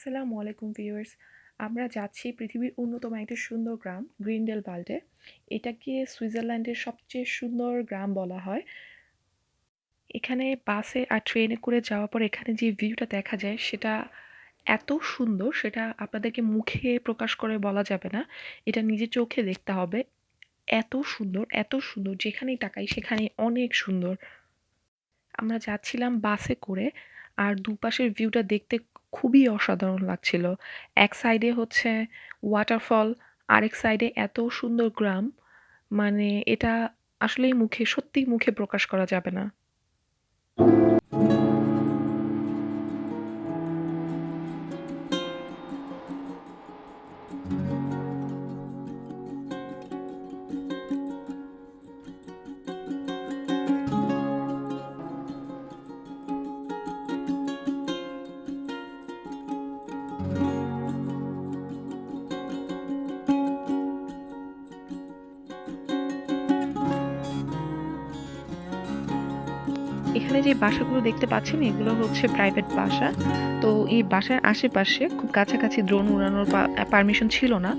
আসসালামু আলাইকুম ভিউয়ার্স। আমরা যাচ্ছি পৃথিবীর অন্যতম একটি সুন্দর গ্রাম গ্রিনডেল বাল্ডে এটাকে সুইজারল্যান্ডের সবচেয়ে সুন্দর গ্রাম বলা হয়। এখানে বাসে আর ট্রেনে করে যাওয়ার পর এখানে যে ভিউটা দেখা যায়, সেটা এত সুন্দর, সেটা আপনাদেরকে মুখে প্রকাশ করে বলা যাবে না। এটা নিজে চোখে দেখতে হবে। এত সুন্দর এত সুন্দর, যেখানেই তাকাই সেখানেই অনেক সুন্দর। আমরা যাচ্ছিলাম বাসে করে। আর দুপাশের ভিউটা দেখতে খুবই অসাধারণ লাগছিল। এক সাইডে হচ্ছে ওয়াটারফল আরেক সাইডে এত সুন্দর গ্রাম। মানে এটা আসলেই মুখে সত্যি মুখে প্রকাশ করা যাবে না। এখানে যে বাসাগুলো দেখতে পাচ্ছেন, এগুলো হচ্ছে প্রাইভেট বাসা। তো এই বাসার আশেপাশে খুব কাছাকাছি ড্রোন উড়ানোর পারমিশন ছিল না।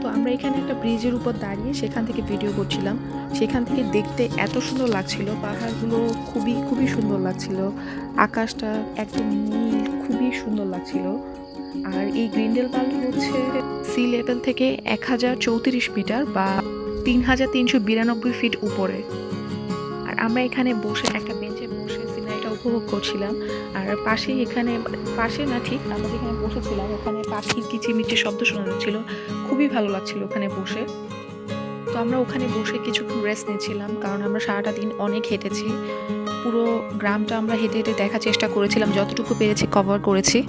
তো আমরা এখানে একটা ব্রিজের উপর দাঁড়িয়ে সেখান থেকে ভিডিও করছিলাম। সেখান থেকে দেখতে এত সুন্দর লাগছিল। পাহাড়গুলো খুবই খুবই সুন্দর লাগছিল। আকাশটা একদম নীল, খুবই সুন্দর লাগছিল। আর এই গ্রিন্ডেল পাল হচ্ছে সি লেভেল থেকে এক হাজার চৌত্রিশ মিটার বা তিন হাজার তিনশো বিরানব্বই ফিট উপরে। আর আমরা এখানে বসে, একটা বেঞ্চে বসে সিনারিটা উপভোগ করছিলাম। আর পাশেই এখানে, পাশে না ঠিক, আমরা যেখানে বসেছিলাম, ওখানে পাখির কিচিমিচি শব্দ শোনা যাচ্ছিল। খুবই ভালো লাগছিল ওখানে বসে। তো আমরা ওখানে বসে কিছুক্ষণ রেস্ট নিয়েছিলাম কারণ আমরা সারাটা দিন অনেক হেঁটেছি। পুরো গ্রামটা আমরা হেঁটে হেঁটে দেখার চেষ্টা করেছিলাম, যতটুকু পেরেছি কভার করেছি।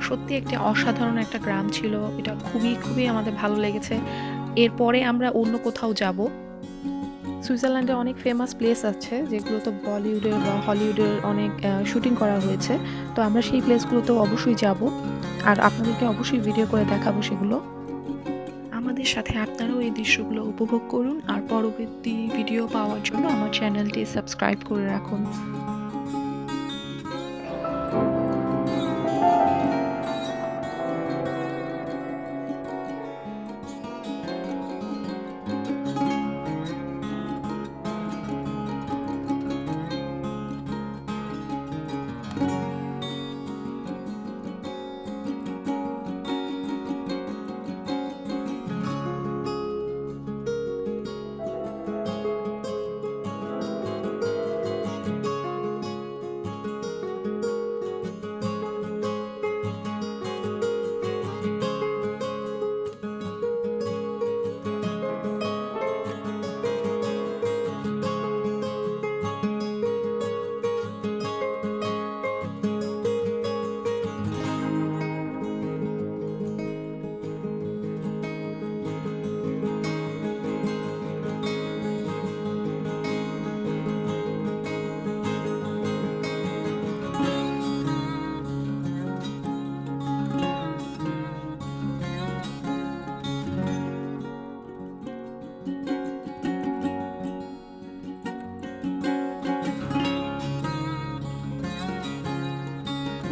সত্যি একটি অসাধারণ একটা গ্রাম ছিল, এটা খুবই খুবই আমাদের ভালো লেগেছে। এরপরে আমরা অন্য কোথাও যাব। সুইজারল্যান্ডে অনেক ফেমাস প্লেস আছে যেগুলো তো বলিউডের বা হলিউডের অনেক শুটিং করা হয়েছে। তো আমরা সেই প্লেসগুলোতেও অবশ্যই যাব। আর আপনাদেরকে অবশ্যই ভিডিও করে দেখাবো সেগুলো। আমাদের সাথে আপনারাও এই দৃশ্যগুলো উপভোগ করুন। আর পরবর্তী ভিডিও পাওয়ার জন্য আমার চ্যানেলটি সাবস্ক্রাইব করে রাখুন।